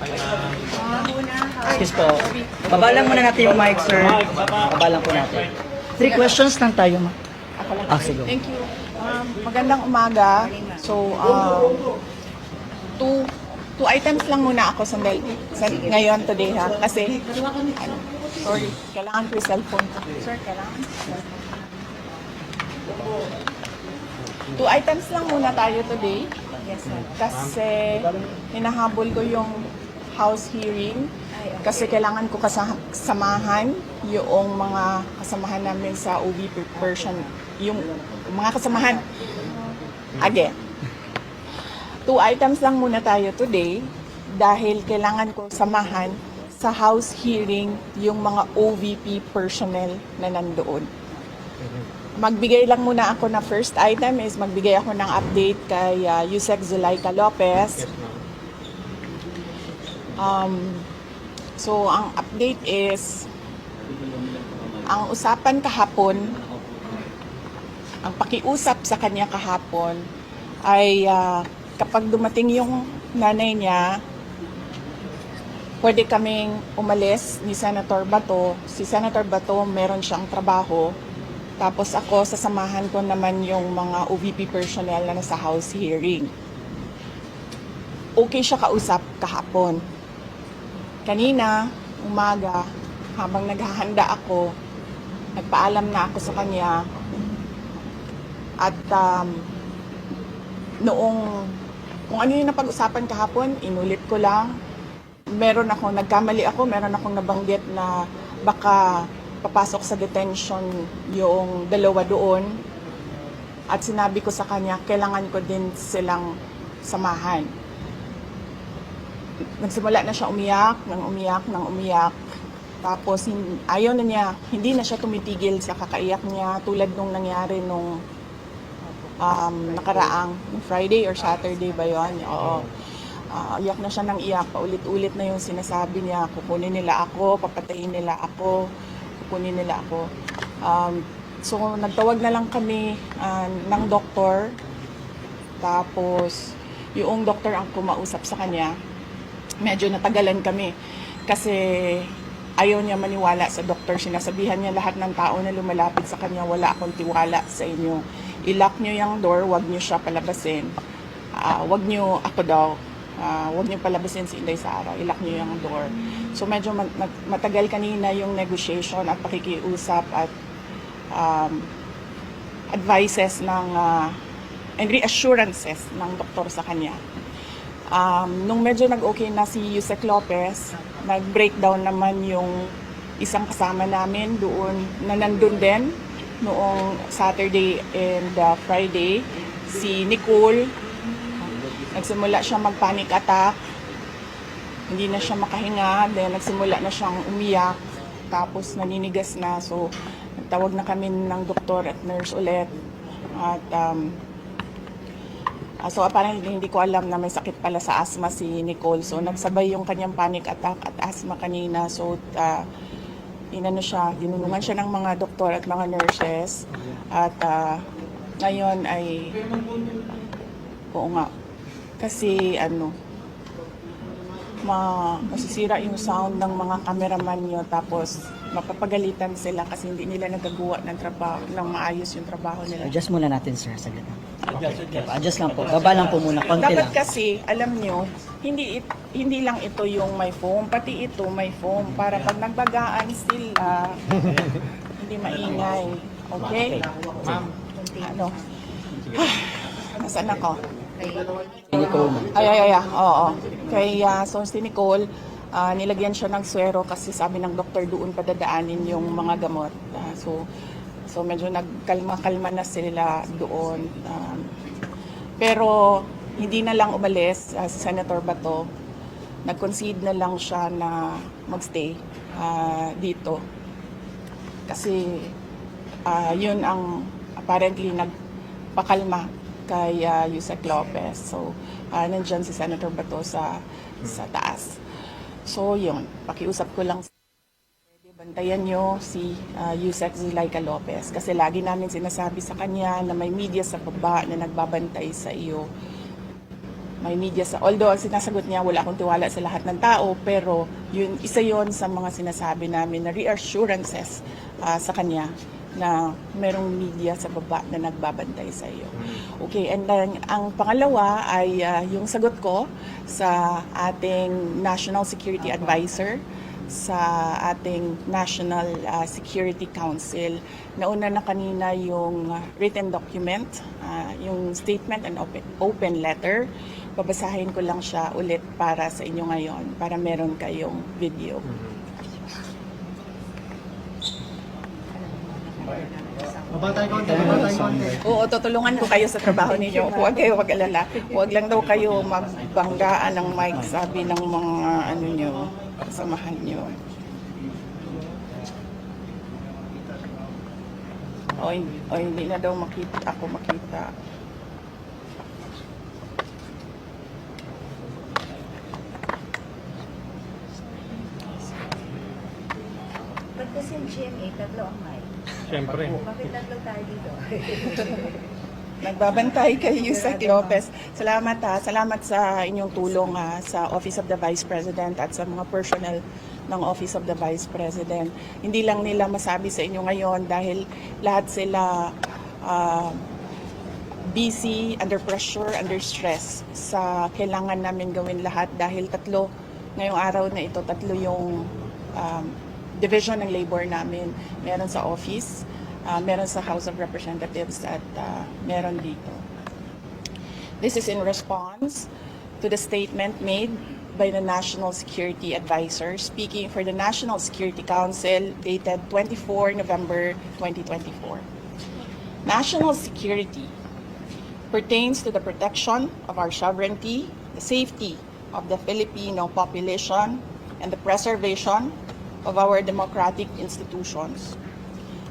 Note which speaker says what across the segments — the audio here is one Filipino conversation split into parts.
Speaker 1: Excuse po. Baba lang muna natin yung mic, sir. Baba lang po natin. Three questions lang tayo, ma. Ah, sige.
Speaker 2: Thank you. Um, magandang umaga. So, um, two, two items lang muna ako sandali, sa, ngayon, today ha. Kasi, ano, sorry, kailangan ko yung cellphone. Sir, kailangan? Two items lang muna tayo today. Yes, sir. Kasi, hinahabol ko yung house hearing. Kasi kailangan ko kasa- kasamahan yung mga kasamahan namin sa OB version. Yung mga kasamahan. Again. Two items lang muna tayo today dahil kailangan ko samahan sa house hearing yung mga OVP personnel na nandoon. Magbigay lang muna ako na first item is magbigay ako ng update kay uh, Yusek Zulaika Lopez. Um, so, ang update is, ang usapan kahapon, ang pakiusap sa kanya kahapon ay ah, kapag dumating yung nanay niya, pwede kaming umalis ni Senator Bato. Si Senator Bato, meron siyang trabaho. Tapos ako, sasamahan ko naman yung mga OVP personnel na nasa house hearing. Okay siya kausap kahapon. Kanina, umaga, habang naghahanda ako, nagpaalam na ako sa kanya. At um, noong, kung ano yung napag-usapan kahapon, inulit ko lang. Meron ako, nagkamali ako, meron akong nabanggit na baka papasok sa detention yung dalawa doon. At sinabi ko sa kanya, kailangan ko din silang samahan nagsimula na siya umiyak, nang umiyak, nang umiyak. Tapos ayaw na niya, hindi na siya tumitigil sa kakaiyak niya tulad nung nangyari nung um, nakaraang Friday or Saturday ba yon? Oo. Ah, iyak na siya ng iyak, paulit-ulit na yung sinasabi niya, kukunin nila ako, papatayin nila ako, kukunin nila ako. Um, so nagtawag na lang kami ah, ng doktor, tapos yung doktor ang kumausap sa kanya, medyo natagalan kami kasi ayaw niya maniwala sa doktor. Sinasabihan niya lahat ng tao na lumalapit sa kanya, wala akong tiwala sa inyo. I-lock niyo yung door, wag niyo siya palabasin. Ah, wag niyo ako daw, ah, wag niyo palabasin si Inday Sara, i-lock niyo yung door. So medyo mat- mat- matagal kanina yung negotiation at pakikiusap at um, advices ng ah, and reassurances ng doktor sa kanya. Um, nung medyo nag-okay na si Yusek Lopez, nag-breakdown naman yung isang kasama namin doon na nandun din noong Saturday and uh, Friday. Si Nicole, nagsimula siya mag-panic attack. Hindi na siya makahinga. Then nagsimula na siyang umiyak. Tapos naninigas na. So nagtawag na kami ng doktor at nurse ulit. At um, Ah, so apparently hindi ko alam na may sakit pala sa asthma si Nicole. So nagsabay yung kanyang panic attack at asthma kanina. So uh, inano siya, dinulungan siya ng mga doktor at mga nurses. At ah, ngayon ay oo nga. Kasi ano ma masisira yung sound ng mga cameraman nyo tapos mapapagalitan sila kasi hindi nila nagagawa ng trabaho ng maayos yung trabaho nila.
Speaker 1: Adjust muna natin, sir. Saglit lang. Okay, po. adjust lang po. Baba lang po muna. Konti
Speaker 2: Dapat
Speaker 1: lang.
Speaker 2: kasi, alam nyo, hindi it- hindi lang ito yung may foam, pati ito may foam para pag nagbagaan sila, hindi maingay. Okay? Ma'am, ano? Nasaan ako?
Speaker 1: Nicole, ma'am.
Speaker 2: Ay, ay, ay, ay. oo. Kay uh, so si Nicole, ah, nilagyan siya ng swero kasi sabi ng doktor doon padadaanin yung mga gamot. Ah, so, so medyo nagkalma-kalma na sila doon. Um, pero hindi na lang umalis ah, si Senator Bato. Nag-concede na lang siya na magstay ah, dito. Kasi ah, yun ang apparently nagpakalma kay uh, Yusek Lopez. So, ah, nandyan si Senator Bato sa, sa taas. So, yun. Pakiusap ko lang bantayan nyo si uh, Yusek Zulaika Lopez kasi lagi namin sinasabi sa kanya na may media sa baba na nagbabantay sa iyo. may media sa although ang sinasagot niya wala akong tiwala sa lahat ng tao pero yun isa yon sa mga sinasabi namin na reassurances ah, sa kanya na merong media sa baba na nagbabantay sa iyo. Okay, and then ang pangalawa ay ah, yung sagot ko sa ating National Security Advisor sa ating National ah, Security Council. Nauna na kanina yung written document, ah, yung statement and open, open letter. Babasahin ko lang siya ulit para sa inyo ngayon, para meron kayong video.
Speaker 3: Baba tayo konti, baba tayo konti.
Speaker 2: Oo, tutulungan ko kayo sa trabaho ninyo. Huwag kayo mag-alala. Huwag lang daw kayo magbanggaan ng mic, sabi ng mga ano nyo, kasamahan nyo. O, o hindi na daw makita, ako makita.
Speaker 4: Ba't kasi yung GMA, tatlo ang mic?
Speaker 3: Siyempre.
Speaker 4: Bakit tatlo tayo dito?
Speaker 2: Nagbabantay kay Yusek Lopez. Salamat ha. Salamat sa inyong tulong ha, sa Office of the Vice President at sa mga personnel ng Office of the Vice President. Hindi lang nila masabi sa inyo ngayon dahil lahat sila ah, busy, under pressure, under stress sa kailangan namin gawin lahat dahil tatlo ngayong araw na ito, tatlo yung um, division ng labor namin. Meron sa office, ah, meron sa House of Representatives at ah, meron dito. This is in response to the statement made by the National Security Advisor speaking for the National Security Council dated 24 November 2024. National security pertains to the protection of our sovereignty, the safety of the Filipino population, and the preservation of our democratic institutions.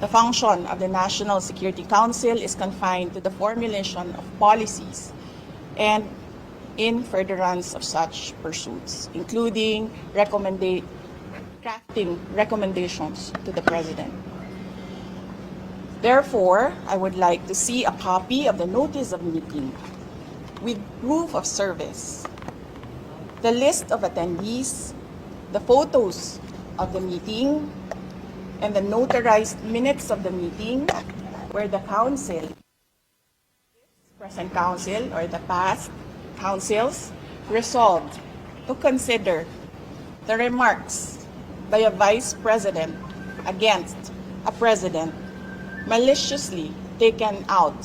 Speaker 2: The function of the National Security Council is confined to the formulation of policies and in furtherance of such pursuits, including recommenda- crafting recommendations to the President. Therefore, I would like to see a copy of the notice of meeting with proof of service, the list of attendees, the photos of the meeting, and the notarized minutes of the meeting where the council, present council or the past councils, resolved to consider the remarks by a vice president against a president maliciously taken out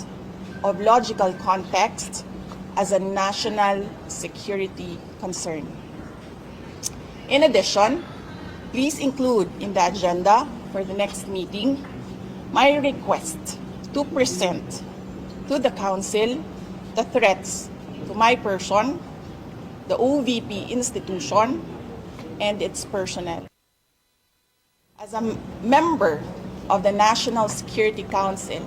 Speaker 2: of logical context as a national security concern. In addition, please include in the agenda for the next meeting my request to present to the Council the threats to my person, the OVP institution, and its personnel. As a member of the National Security Council,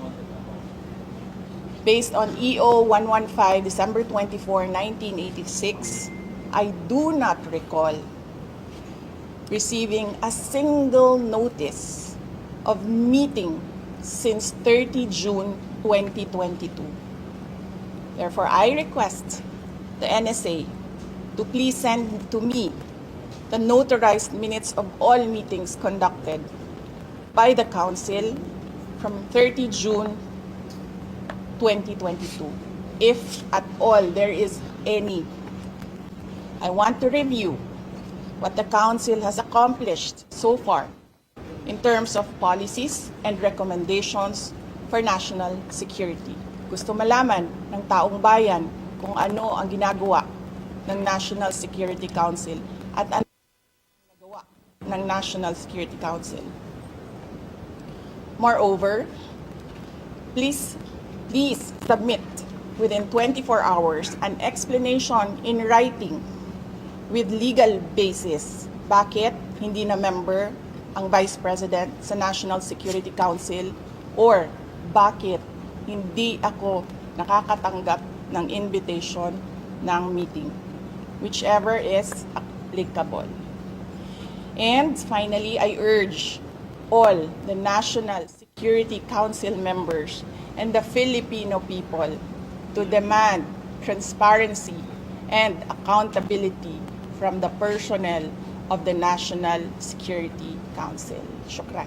Speaker 2: based on EO 115, December 24, 1986, I do not recall receiving a single notice of meeting since 30 June 2022. Therefore, I request the NSA to please send to me the notarized minutes of all meetings conducted by the Council from 30 June 2022, if at all there is any. I want to review what the Council has accomplished so far in terms of policies and recommendations for national security. Gusto malaman ng taong bayan kung ano ang ginagawa ng National Security Council at ano ang nagawa ng National Security Council. Moreover, please, please submit within 24 hours an explanation in writing with legal basis. Bakit hindi na member ang Vice President sa National Security Council? Or bakit hindi ako nakakatanggap ng invitation ng meeting? Whichever is applicable. And finally, I urge all the National Security Council members and the Filipino people to demand transparency and accountability from the personnel of the National Security Council. Shukran.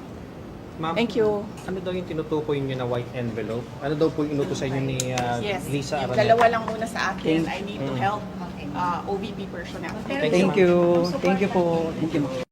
Speaker 5: Ma'am,
Speaker 2: Thank you.
Speaker 5: Ano daw yung tinutukoy niyo na white envelope? Ano daw po yung inutos sa inyo ni uh,
Speaker 2: Yes,
Speaker 5: Lisa Araneta?
Speaker 2: dalawa lang muna sa akin.
Speaker 1: Thank-
Speaker 2: I need to help uh, OVP personnel.
Speaker 1: Thank you. Thank you po. Thank you.